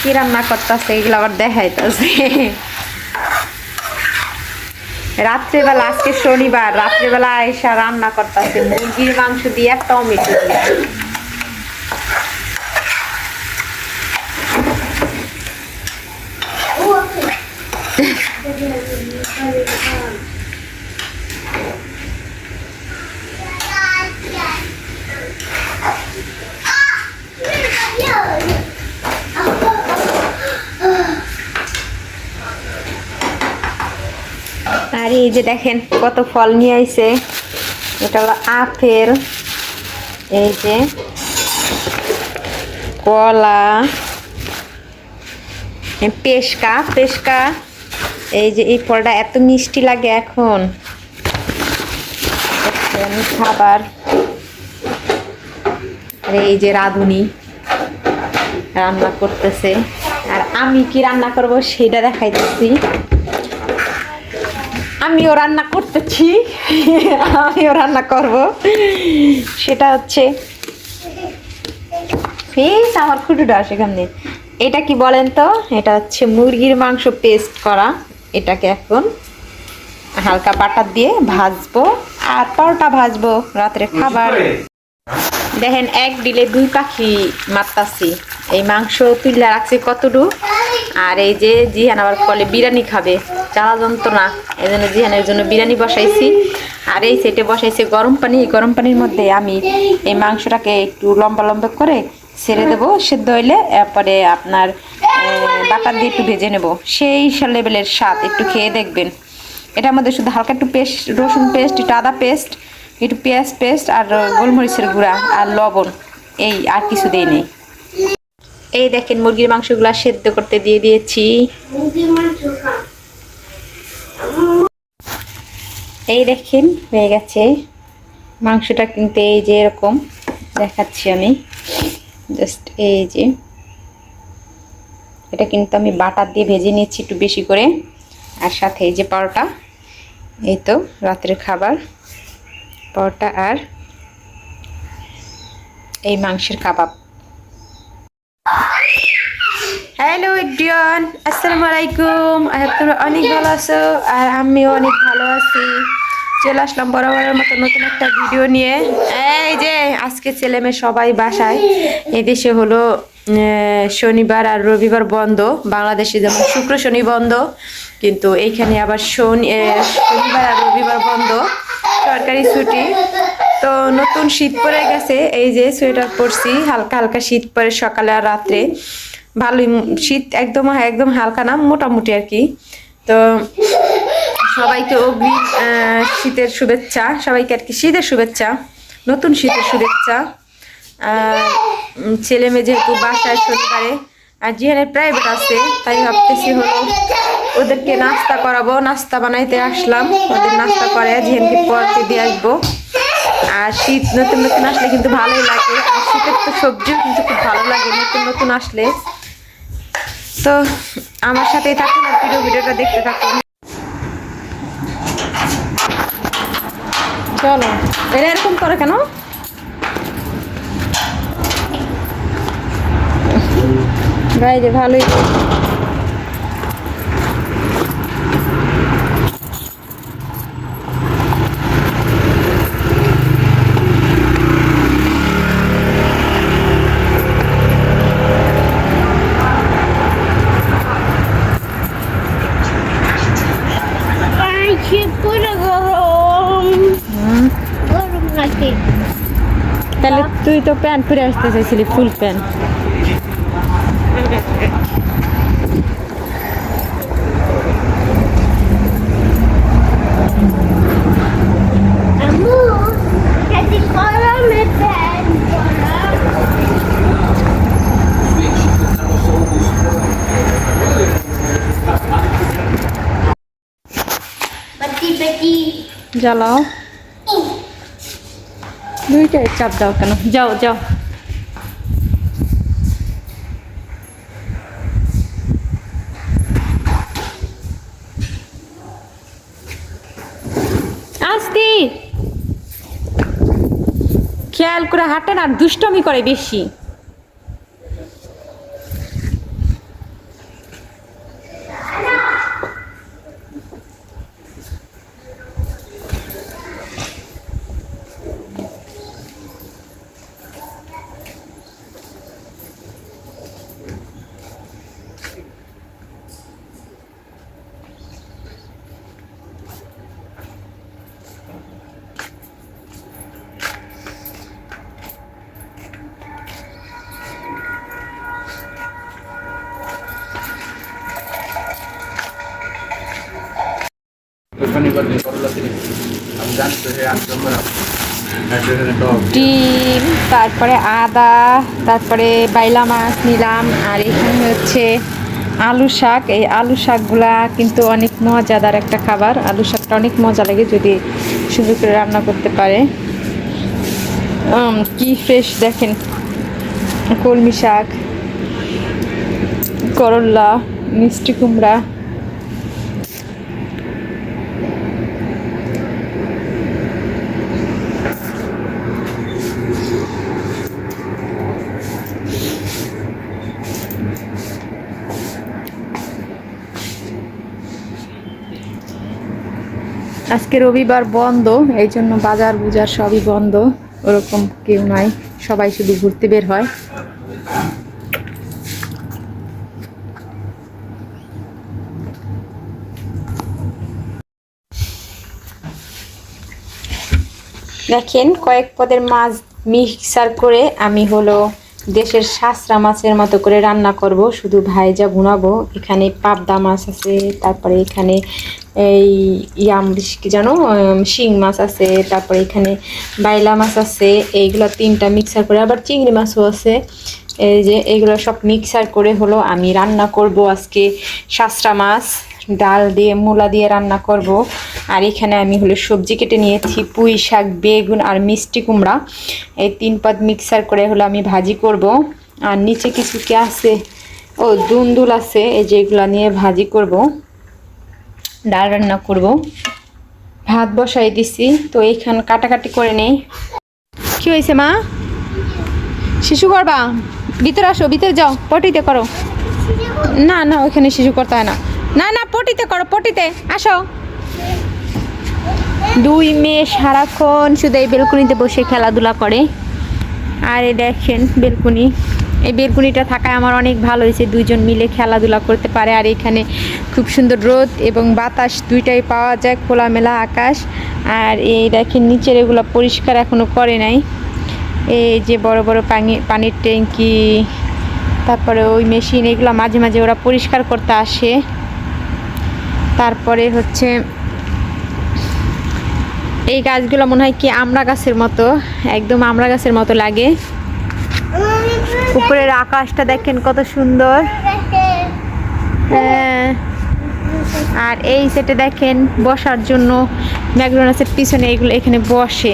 কি রান্না করতেছে, এগুলো আবার দেখাইতেছে। রাত্রেবেলা, আজকে শনিবার, রাত্রেবেলা এসা রান্না করতেছে, মুরগির মাংস দিয়ে টমেটো দিয়ে। আর এই যে দেখেন কত ফল নিয়ে আইছে। এটা হলো আপেল, এই যে কলা পেশকা পেশকা এই যে এই ফলটা এত মিষ্টি লাগে এখন। খাবার। আর এই যে রাঁধুনি রান্না করতেছে। আর আমি কি রান্না করব সেটা দেখাইতেছি। আমিও রান্না করতেছি। আমিও রান্না করব। সেটা হচ্ছে ফেস আমার খুঁটুটা সেখানে এটা কি বলেন তো? এটা হচ্ছে মুরগির মাংস পেস্ট করা। এটাকে এখন হালকা বাটার দিয়ে ভাজবো। আর পরোটা ভাজবো রাত্রে খাবার। দেখেন, এক দিলে দুই পাখি মারতাছি। এই মাংস তুলে রাখছি কতটুকু? আর এই যে জিহান আবার কলে বিরিয়ানি খাবে। চালা যন্ত্রণা। এই জন্য জিহানের জন্য বিরিয়ানি বসাইছি। আর এই সেটে বসাইছি গরম পানি। গরম পানির মধ্যে আমি এই মাংসটাকে একটু লম্বা লম্বা করে ছেড়ে দেবো, সেদ্ধ হইলে এরপরে আপনার বাটার দিয়ে একটু ভেজে নেব। সেই লেভেলের স্বাদ, একটু খেয়ে দেখবেন। এটার মধ্যে শুধু হালকা একটু পেস্ট, রসুন পেস্ট, একটু আদা পেস্ট একটু পেঁয়াজ পেস্ট আর গোলমরিচের গুঁড়া আর লবণ। এই আর কিছু দেই নেই। এই দেখেন, মুরগির মাংসগুলা সেদ্ধ করতে দিয়ে দিয়েছি। এই দেখেন, হয়ে গেছে। মাংসটা কিন্তু এই যে এরকম, দেখাচ্ছি আমি। জাস্ট এই যে। এটা কিন্তু আমি বাটার দিয়ে ভেজে নিচ্ছি একটু বেশি করে। আর সাথে এই যে পরোটা, এই তো রাতের খাবার। পরোটা আর এই মাংসের কাবাব। হ্যালো ডিয়ন আসসালামু আলাইকুম। তোমরা অনেক ভালো আছো আর আমিও অনেক ভালো আছি। চলে আসলাম বরাবরের মতো নতুন একটা ভিডিও নিয়ে। এই যে, আজকে ছেলে মেয়ে সবাই বাসায়। এদেশে হলো শনিবার আর রবিবার বন্ধ। বাংলাদেশে যেমন শুক্র, শনি বন্ধ, কিন্তু এইখানে আবার শনি শনিবার আর রবিবার বন্ধ। সরকারি ছুটি। তো নতুন শীত পড়ে গেছে, এই যে সোয়েটার পরছি, হালকা হালকা শীত পরে সকালে আর রাত্রে। ভালোই শীত একদম একদম হালকা না, মোটামুটি আর কি। তো সবাইকে অগ্নি শীতের শুভেচ্ছা, সবাইকে আর কি শীতের শুভেচ্ছা, নতুন শীতের শুভেচ্ছা। ছেলে মেয়ে যেহেতু বাসায় শনিবারে, আর জিহানের প্রাইভেট আছে, তাই ভাবতেছি হলো ওদেরকে নাস্তা করাবো, নাস্তা বানাইতে আসলাম। ওদের নাস্তা করে জিহানকে পড়তে দিয়ে আসব। আর শীত নতুন নতুন আসলে কিন্তু ভালোই লাগে। আর শীতের তো সবজিও কিন্তু খুব ভালো লাগে নতুন নতুন আসলে। তো আমার সাথেই থাকুন আর ভিডিও ভিডিওটা দেখতে থাকুন। চলো, এরা এরকম করে কেন? যে ভালোই পাখি পুরো গরম হুম, গরম লাগে তাহলে তুই তো প্যান্ট পরে আসতে চাইছিলি ফুল প্যান্ট। জ্বালাও। দুইটাই চাপ দাও কেন? যাও যাও। আসতি! খেয়াল করে হাঁটে না দুষ্টমি করে বেশি। ডিম তারপরে আদা, তারপরে বাইলা মাছ নিলাম, আর এখানে হচ্ছে আলু শাক। এই আলু শাকগুলা কিন্তু অনেক মজাদার একটা খাবার। আলু শাকটা অনেক মজা লাগে যদি সুন্দর করে রান্না করতে পারে। কি ফ্রেশ দেখেন? কলমি শাক করল্লা মিষ্টি কুমড়া। আজকে রবিবার বন্ধ এই জন্য বাজার বুজার সবই বন্ধ, ওরকম কেউ নাই, সবাই শুধু ঘুরতে বের হয়। দেখেন কয়েক পদের মাছ মিক্সার করে আমি হলো দেশের শাসরা মাছের মতো করে রান্না করব, শুধু ভাইজা ভুনাবো। এখানে পাবদা মাছ আছে, তারপরে এখানে এই ইয়াম কি জানো শিং মাছ আছে, তারপরে এখানে বাইলা মাছ আছে, এইগুলো তিনটা মিক্সার করে, আবার চিংড়ি মাছও আছে। এই যে এইগুলো সব মিক্সার করে হলো আমি রান্না করব আজকে শাসরা মাছ, ডাল দিয়ে, মূলা দিয়ে রান্না করব। আর এখানে আমি হলো সবজি কেটে নিয়েছি, পুঁই শাক, বেগুন আর মিষ্টি কুমড়া। এই তিন পদ মিক্সার করে হলো আমি ভাজি করব। আর নিচে কিছু কি আছে? ও, দুন্দুল আছে, এই যেগুলো নিয়ে ভাজি করব। ডাল রান্না করব। ভাত বসাই দিছি, তো এইখান কাটাকাটি করে নেই। কি হয়েছে মা? শিশু করবা? ভিতরে আসো, ভিতরে যাও, পটিতে করো। না না, ওইখানে শিশু করতে হয় না। না না, পটিতে করো, পটিতে, আসো। দুই মেয়ে সারাক্ষণ শুধু এই বেলকুনিতে বসে খেলাধুলা করে। আর এই দেখেন বেলকুনি। এই বেলকুনিটা থাকায় আমার অনেক ভালো হয়েছে। দুইজন মিলে খেলাধুলা করতে পারে। আর এখানে খুব সুন্দর রোদ এবং বাতাস দুইটাই পাওয়া যায়, খোলামেলা আকাশ। আর এই দেখেন নিচের এগুলো পরিষ্কার এখনও করে নাই। এই যে বড় বড় পানি পানির ট্যাঙ্কি, তারপরে ওই মেশিন, এগুলো মাঝে মাঝে ওরা পরিষ্কার করতে আসে। তারপরে হচ্ছে এই গাছগুলো মনে হয় কি আমড়া গাছের মতো, একদম আমড়া গাছের মতো লাগে। উপরের আকাশটা দেখেন কত সুন্দর। হ্যাঁ। আর এই সেটে দেখেন বসার জন্য ম্যাকডোনাল্ডসের পিছনে এগুলো এখানে বসে।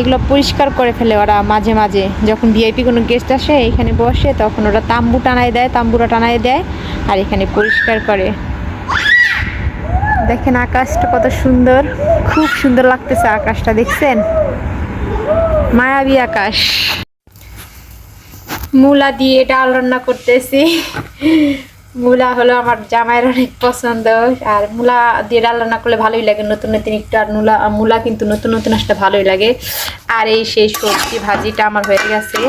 এগুলো পরিষ্কার করে ফেলে ওরা মাঝে মাঝে। যখন ভিআইপি কোনো গেস্ট আসে, এখানে বসে, তখন ওরা তাম্বু টানায় দেয় তাম্বুরা টানায় দেয়, আর এখানে পরিষ্কার করে। দেখেন আকাশটা কত সুন্দর। খুব সুন্দর লাগতেছে আকাশটা, দেখছেন? মায়াবী আকাশ। মূলা দিয়ে ডাল রান্না করতেছি। মূলা হলো আমার জামাইয়ের অনেক পছন্দ। আর মূলা দিয়ে ডাল রান্না করলে ভালোই লাগে। নতুন নতুন একটু আর মূলা মূলা কিন্তু নতুন নতুন আসলে ভালোই লাগে। আর এই সেই সবজি ভাজিটা আমার হয়ে গেছে।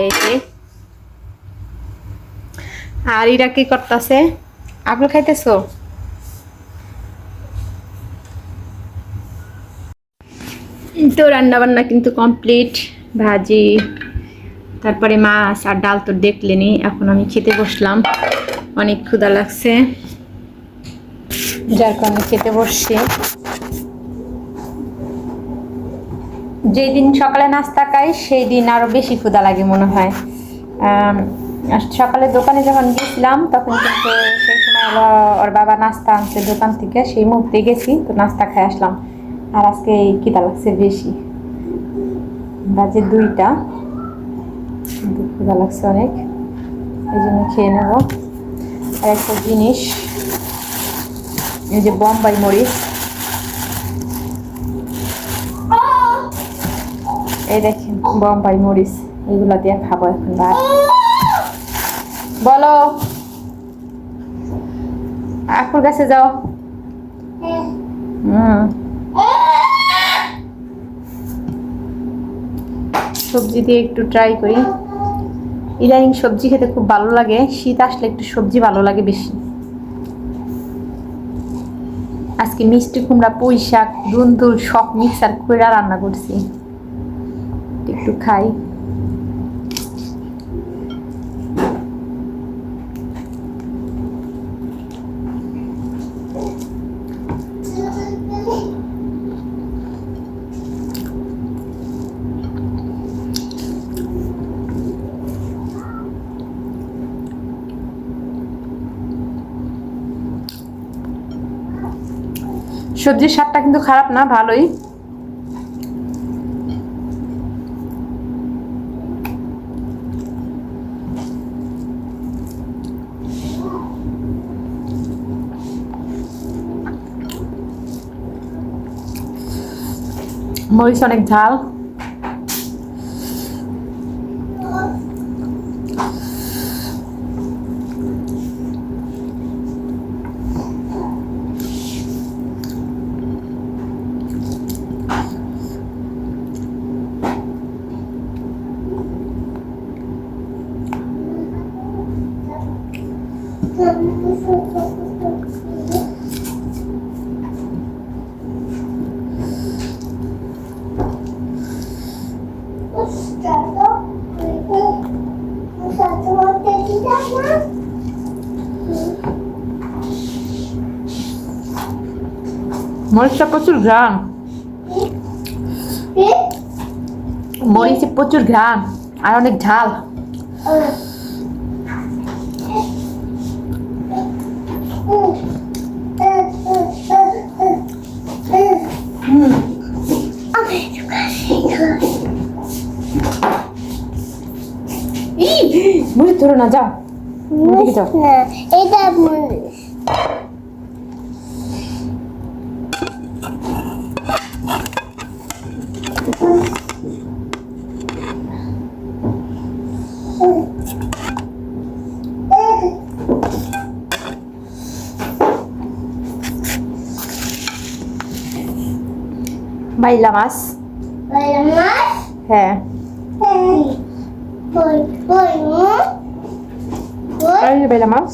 এই যে। আর এরা কি করতেছে? আপনি খাইতেছো? তো রান্না বান্না কিন্তু কমপ্লিট ভাজি, তারপরে মাছ আর ডাল তো দেখলেনি এখন আমি খেতে বসলাম। অনেক ক্ষুদা লাগছে। যার কারণে খেতে বসছি। যেই দিন সকালে নাস্তা খাই সেই দিন আরও বেশি ক্ষুদা লাগে মনে হয়। সকালে দোকানে যখন গেছিলাম, তখন কিন্তু সেই সময় ওর বাবা নাস্তা আনছে দোকান থেকে, সেই মুহূর্তে গেছি, তো নাস্তা খেয়ে আসলাম। আর আজকে এই খিদা লাগছে বেশি। বাজে দুইটা। ক্ষুধা লাগছে অনেক। এই জন্য খেয়ে নেব। আর একটা জিনিস, এই যে বম্বাই মরিচ। এই দেখেন, বম্বাই মরিচ। এগুলো দিয়ে খাব এখন ভাত। বলো, আপুর কাছে যাও। হুম। সবজি দিয়ে একটু ট্রাই করি। ইদানিং সবজি খেতে খুব ভালো লাগে, শীত আসলে একটু সবজি ভালো লাগে বেশি। আজকে মিষ্টি কুমড়া, পুঁই শাক দুন্দুল সব মিক্সার করে রান্না করছি। একটু খাই। সবজির স্বাদটা কিন্তু খারাপ না ভালোই। মরিচ অনেক ঝাল। মরিচটা প্রচুর ঘ্রাণ। মরিচে প্রচুর ঘ্রাণ আর অনেক ঝাল। মরিচ ধরো না যাও। এটা বাইলা মাছ মাছ হ্যাঁ Boy, boy, boy, এই যে বাইলা মাছ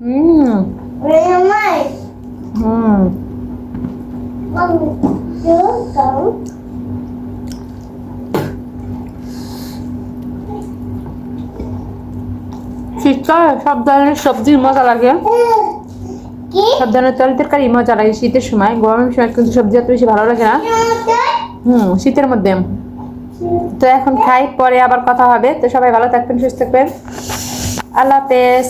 হুম boy, boy. হুম One, two, go. শীতকালে সব ধরনের সবজির মজা লাগে কি সব ধরনের তরি তরকারি মজা লাগে শীতের সময়। গরমের সময় কিন্তু সবজি এত বেশি ভালো লাগে না। হুম শীতের মধ্যে। তো এখন খাই পরে আবার কথা হবে। তো সবাই ভালো থাকবেন সুস্থ থাকবেন। আল্লাহ হাফেজ।